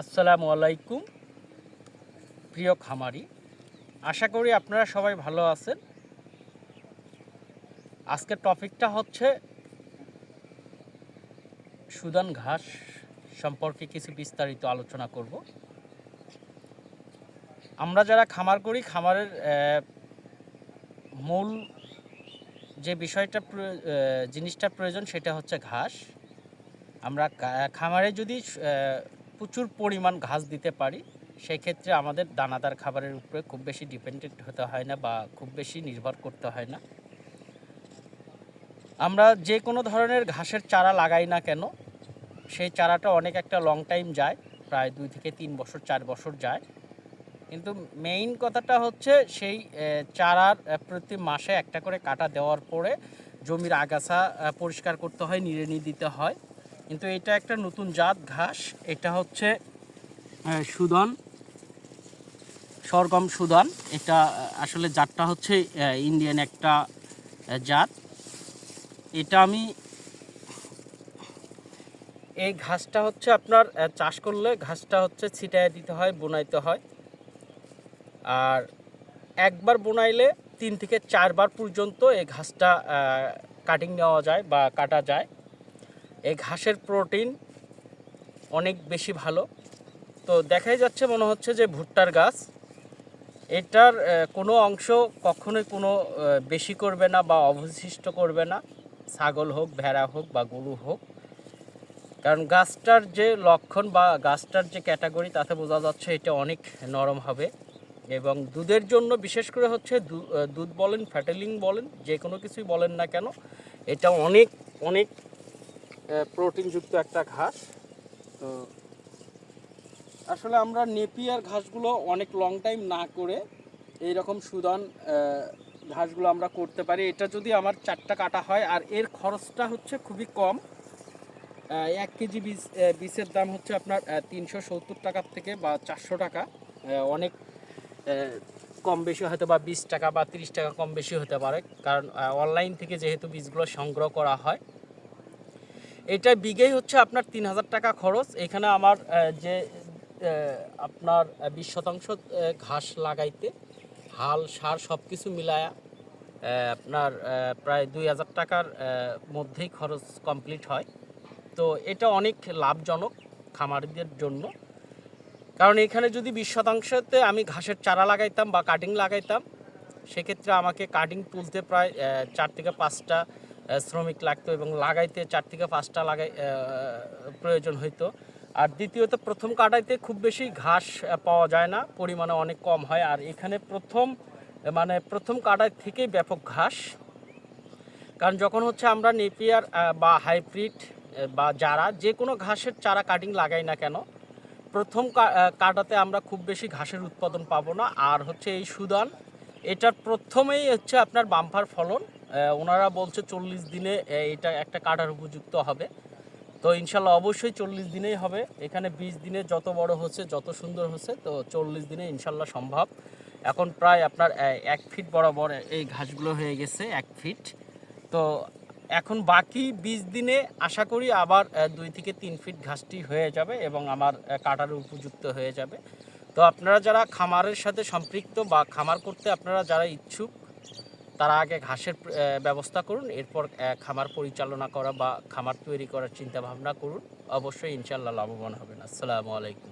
আসসালামু আলাইকুম, প্রিয় খামারি। আশা করি আপনারা সবাই ভালো আছেন। আজকের টপিকটা হচ্ছে সুদান ঘাস সম্পর্কে কিছু বিস্তারিত আলোচনা করব। আমরা যারা খামার করি, খামারের মূল যে বিষয়টা জিনিসটা প্রয়োজন সেটা হচ্ছে ঘাস। আমরা খামারে যদি প্রচুর পরিমাণ ঘাস দিতে পারি সেই ক্ষেত্রে আমাদের দানাদার খাবারের উপরে খুব বেশি ডিপেন্ডেন্ট হতে হয় না বা খুব বেশি নির্ভর করতে হয় না। আমরা যে কোনো ধরনের ঘাসের চারা লাগাই না কেন, সেই চারাটা অনেক একটা লং টাইম যায়, প্রায় দুই থেকে তিন বছর, চার বছর যায়। কিন্তু মেইন কথাটা হচ্ছে সেই চারার প্রতি মাসে একটা করে কাটা দেওয়ার পরে জমির আগাছা পরিষ্কার করতে হয় নিড়ানি দিতে হয়। কিন্তু এটা একটা নতুন জাত ঘাস। এটা হচ্ছে সুদন, সরগম সুদান। এটা আসলে জাতটা হচ্ছে ইন্ডিয়ান একটা জাত। এটা আমি, এই ঘাসটা হচ্ছে আপনার চাষ করলে ঘাসটা হচ্ছে ছিটায় দিতে হয়, বোনাইতে হয়। আর একবার বোনাইলে তিন থেকে চারবার পর্যন্ত এই ঘাসটা কাটিং নেওয়া যায় বা কাটা যায়। এই ঘাসের প্রোটিন অনেক বেশি ভালো। তো দেখাই যাচ্ছে মনে হচ্ছে যে ভুট্টার গাছ। এটার কোনো অংশ কখনোই কোনো বেশি করবে না বা অবশিষ্ট করবে না। ছাগল হোক, ভেড়া হোক বা গরু হোক। কারণ গাছটার যে লক্ষণ বা গাছটার যে ক্যাটাগরি, তাতে বোঝা যাচ্ছে এটা অনেক নরম হবে। এবং দুধের জন্য বিশেষ করে হচ্ছে দুধ বলেন, ফ্যাটেলিং বলেন, যে কোনো কিছুই বলেন না কেন, এটা অনেক অনেক প্রোটিনযুক্ত একটা ঘাস। তো আসলে আমরা নেপিয়ার ঘাসগুলো অনেক লং টাইম না করে এই রকম সুদান ঘাসগুলো আমরা করতে পারি। এটা যদি আমার চারটা কাটা হয়, আর এর খরচটা হচ্ছে খুবই কম। এক কেজি বীজ বীজের দাম হচ্ছে আপনার তিনশো সত্তর টাকার থেকে বা চারশো টাকা। অনেক কম বেশি হয়তো বা বিশ টাকা বা তিরিশ টাকা কম বেশি হতে পারে। কারণ অনলাইন থেকে যেহেতু বীজগুলো সংগ্রহ করা হয় এটা বিঘেই হচ্ছে আপনার তিন হাজার টাকা খরচ। এখানে আমার যে আপনার বিশ শতাংশ ঘাস লাগাইতে, হাল, সার সব কিছু মিলায়া আপনার প্রায় দুই হাজার টাকার মধ্যেই খরচ কমপ্লিট হয়। তো এটা অনেক লাভজনক খামারিদের জন্য। কারণ এখানে যদি বিশ শতাংশতে আমি ঘাসের চারা লাগাইতাম বা কাটিং লাগাইতাম, সেক্ষেত্রে আমাকে কাটিং তুলতে প্রায় চার থেকে পাঁচটা শ্রমিক লাগতো এবং লাগাইতে চার থেকে পাঁচটা লাগাই প্রয়োজন হইতো। আর দ্বিতীয়ত প্রথম কাটাইতে খুব বেশি ঘাস পাওয়া যায় না, পরিমাণে অনেক কম হয়। আর এখানে প্রথম মানে প্রথম কাটাই থেকেই ব্যাপক ঘাস। কারণ যখন হচ্ছে আমরা নেপিয়ার বা হাইব্রিড বা যারা যে কোনো ঘাসের চারা কাটিং লাগাই না কেন, প্রথম কাটাতে আমরা খুব বেশি ঘাসের উৎপাদন পাবো না। আর হচ্ছে এই সুদান, এটার প্রথমেই হচ্ছে আপনার বাম্পার ফলন। ওনারা বলছে চল্লিশ দিনে এটা একটা কাটার উপযুক্ত হবে। তো ইনশাল্লাহ অবশ্যই চল্লিশ দিনেই হবে। এখানে বিশ দিনে যত বড় হচ্ছে, যত সুন্দর হচ্ছে, তো চল্লিশ দিনে ইনশাল্লাহ সম্ভব। এখন প্রায় আপনার এক ফিট বরাবর এই ঘাসগুলো হয়ে গেছে, এক ফিট। তো এখন বাকি বিশ দিনে আশা করি আবার দুই থেকে তিন ফিট ঘাসটি হয়ে যাবে এবং আমার কাটার উপযুক্ত হয়ে যাবে। তো আপনারা যারা খামারের সাথে সম্পৃক্ত বা খামার করতে আপনারা যারা ইচ্ছুক তারা আগে ঘাসের ব্যবস্থা করুন, এরপর খামার পরিচালনা করা বা খামার তৈরি করার চিন্তা ভাবনা করুন। অবশ্যই ইনশাল্লাহ লাভবান হবেন। আসসালামু আলাইকুম।